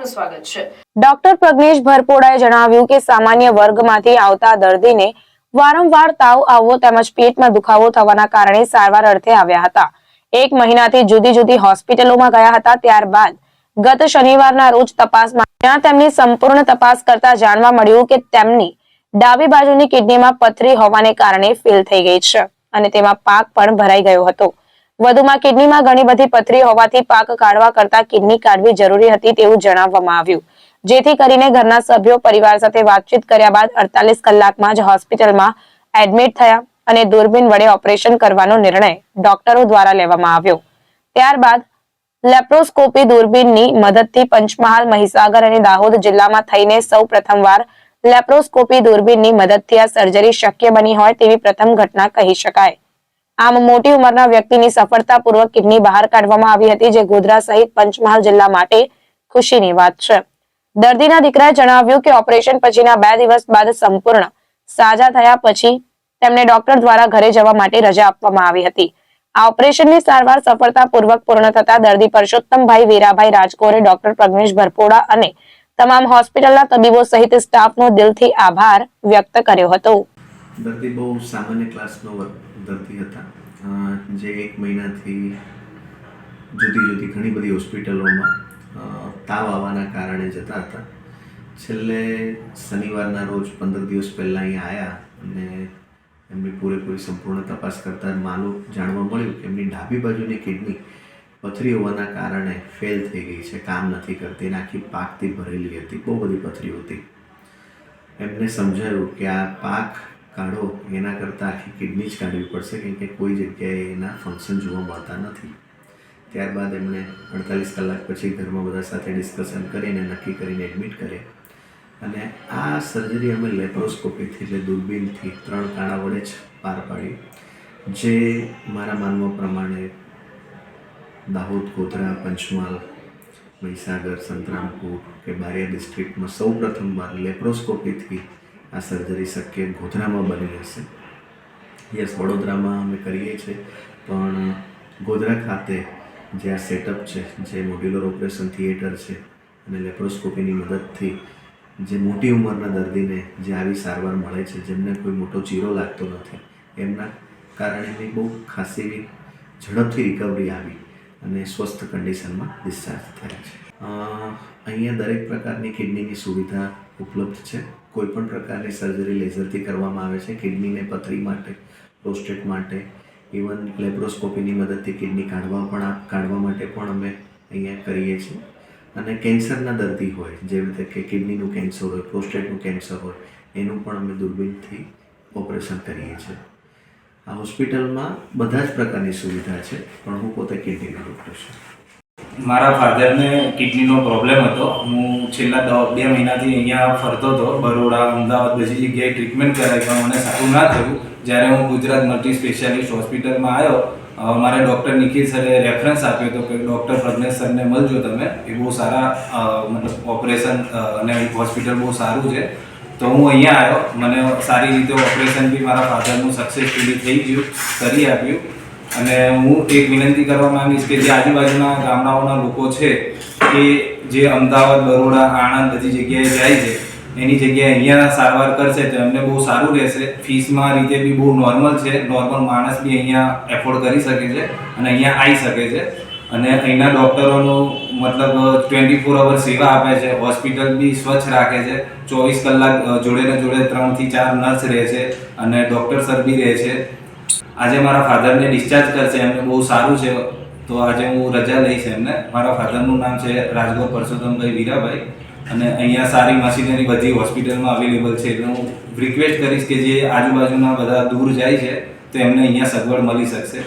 આપનું સ્વાગત છે. ડોક્ટર પ્રજ્ઞેશ ભરપોડાએ જણાવ્યું કે સામાન્ય વર્ગમાંથી આવતા દર્દીને વારંવાર તાવ આવવો તેમજ પેટમાં દુખાવો થવાના કારણે સારવાર અર્થે આવ્યા હતા. એક મહિનાથી જુદી જુદી હોસ્પિટલોમાં ગયા હતા, ત્યારબાદ ગત શનિવારના રોજ તપાસમાં ત્યાં તેમની સંપૂર્ણ તપાસ કરતા જાણવા મળ્યું કે તેમની ડાબી બાજુની કિડનીમાં પથરી હોવાને કારણે ફેલ થઈ ગઈ છે અને તેમાં પાક પણ ભરાઈ ગયો હતો. વધુમાં કિડનીમાં ઘણી બધી પથરી હોવાથી પાક કાઢવા કરતા કિડની કાઢવી જરૂરી હતી તેવું જણાવવામાં આવ્યું. જેથી કરીને ઘરના સભ્યો પરિવાર સાથે વાતચીત કર્યા બાદ અડતાલીસ કલાકમાં જ હોસ્પિટલમાં એડમિટ થયા અને દૂરબીન વડે ઓપરેશન કરવાનો નિર્ણય ડોક્ટરો દ્વારા લેવામાં આવ્યો. ત્યારબાદ લેપ્રોસ્કોપી દૂરબીનની મદદથી પંચમહાલ, મહીસાગર અને દાહોદ જિલ્લામાં થઈને સૌ પ્રથમવાર લેપ્રોસ્કોપી દૂરબીનની મદદથી આ સર્જરી શક્ય બની હોય તેવી પ્રથમ ઘટના કહી શકાય. આમ મોટી ઉંમરના વ્યક્તિની સફળતાપૂર્વક કિડની બહાર કાઢવામાં આવી હતી, જે ગોધરા સહિત પંચમહાલ જિલ્લા માટે ખુશીની વાત છે. દર્દીના દીકરાએ જણાવ્યું કે ઓપરેશન પછીના બે દિવસ બાદ સંપૂર્ણ સાજા થયા પછી તેમને ડોક્ટર દ્વારા ઘરે જવા માટે રજા આપવામાં આવી હતી. આ ઓપરેશનની સારવાર સફળતાપૂર્વક પૂર્ણ થતા દર્દી પરસોત્તમભાઈ વીરાભાઈ રાજકોરે ડોક્ટર પ્રજ્ઞેશ ભરપોડા અને તમામ હોસ્પિટલના તબીબો સહિત સ્ટાફનો દિલથી આભાર વ્યક્ત કર્યો હતો. દર્દી બહુ સામાન્ય ક્લાસનો દર્દી હતા. જે એક મહિનાથી જુદી જુદી ઘણી બધી હોસ્પિટલોમાં તાવ આવવાના કારણે જતા હતા. છેલ્લે શનિવારના રોજ પંદર દિવસ પહેલાં અહીંયા આવ્યા અને એમની પૂરેપૂરી સંપૂર્ણ તપાસ કરતાં માલુમ જાણવા મળ્યું કે એમની ડાબી બાજુની કિડની પથરી હોવાના કારણે ફેલ થઈ ગઈ છે, કામ નથી કરતી અને આખી પાકથી ભરેલી હતી, બહુ બધી પથરીઓ હતી. એમને સમજાયું કે આ પાક કાઢો, એના કરતાં આખી કિડની જ કાઢવી પડશે, કેમ કે કોઈ જગ્યાએ એના ફંક્શન જોવા મળતા નથી. ત્યારબાદ એમણે અડતાલીસ કલાક પછી ઘરમાં બધા સાથે ડિસ્કશન કરીને, નક્કી કરીને એડમિટ કરે. અને આ સર્જરી અમે લેપ્રોસ્કોપીથી એટલે દૂરબીનથી ત્રણ કાણા વડે જ પાર પાડી. જે મારા માનવા પ્રમાણે દાહોદ, ગોધરા, પંચમહાલ, મહીસાગર, સંતરામપુર કે બારિયા ડિસ્ટ્રિક્ટમાં સૌ પ્રથમવાર લેપ્રોસ્કોપીથી આ સર્જરી શક્ય ગોધરામાં બની હશે. યસ, વડોદરામાં અમે કરીએ છીએ, પણ ગોધરા ખાતે જે આ સેટઅપ છે, જે મોડ્યુલર ઓપરેશન થિયેટર છે અને લેપ્રોસ્કોપીની મદદથી જે મોટી ઉંમરના દર્દીને જે આવી સારવાર મળે છે, જેમને કોઈ મોટો ચીરો લાગતો નથી, એમના કારણે એમની બહુ ખાસી એવી ઝડપથી રિકવરી આવી અને સ્વસ્થ કન્ડિશનમાં ડિસ્ચાર્જ થાય છે. અહીંયા દરેક પ્રકારની કિડનીની સુવિધા ઉપલબ્ધ છે. કોઈપણ પ્રકારની સર્જરી લેઝરથી કરવામાં આવે છે, કિડનીને પથરી માટે પ્રોસ્ટેટ માટે ઇવન લેપ્રોસ્કોપીની મદદથી કિડની કાઢવા પણ કાઢવા માટે પણ અમે અહીંયા કરીએ છીએ. અને કેન્સરના દર્દી હોય, જેવી રીતે કે કિડનીનું કેન્સર હોય પ્રોસ્ટેટનું કેન્સર હોય, એનું પણ અમે દૂરબીનથી ઓપરેશન કરીએ છીએ. આ હોસ્પિટલમાં બધા જ પ્રકારની સુવિધા છે, પણ હું પોતે કિડનીનો ડૉક્ટર છું. મારા ફાધરને કિડનીનો પ્રોબ્લેમ હતો. હું છેલ્લા બે મહિનાથી અહીંયા ફરતો હતો. બરોડા, અમદાવાદ બધી જગ્યાએ ટ્રીટમેન્ટ કરાવી પણ મને સારું ના થયું. જ્યારે હું ગુજરાત મલ્ટી સ્પેશિયાલિસ્ટ હોસ્પિટલમાં આવ્યો મારે ડૉક્ટર નિખિલ સરે રેફરન્સ આપ્યો હતો કે ડૉક્ટર પ્રજ્ઞેશ સરને મળજો તમે. એ બહુ સારા મતલબ ઓપરેશન અને હોસ્પિટલ બહુ સારું છે. તો હું અહીંયા આવ્યો. મને સારી રીતે ઓપરેશન બી મારા ફાધરનું સક્સેસફુલી થઈ ગયું, કરી આપ્યું. અને હું એક વિનંતી કરવા માંગીશ કે જે આજુબાજુના ગામડાઓના લોકો છે કે જે અમદાવાદ, બરોડા, આણંદ બધી જગ્યાએ જાય છે, એની જગ્યાએ અહીંયા સારવાર કરશે તો એમને બહુ સારું રહેશે. ફીસમાં રીતે બી બહુ નોર્મલ છે, નોર્મલ માણસ બી અહીંયા એફોર્ડ કરી શકે છે અને અહીંયા આવી શકે છે. અને અહીંના ડૉક્ટરોનું મતલબ ટ્વેન્ટી ફોર અવર સેવા આપે છે, હોસ્પિટલ બી સ્વચ્છ રાખે છે, ચોવીસ કલાક જોડે ને જોડે ત્રણથી ચાર નર્સ રહે છે અને ડૉક્ટર સર બી રહે છે. આજે મારા ફાધરને ડિસ્ચાર્જ કરશે, એમને બહુ સારું છે. તો આજે હું રજા લઈશ એમને. મારા ફાધરનું નામ છે રાજગોર પરસોત્તમભાઈ વીરાભાઈ. અને અહીંયા સારી મશીનરી બધી હોસ્પિટલમાં અવેલેબલ છે. એટલે હું રિક્વેસ્ટ કરીશ કે જે આજુબાજુના બધા દૂર જાય છે, તો એમને અહીંયા સગવડ મળી શકશે.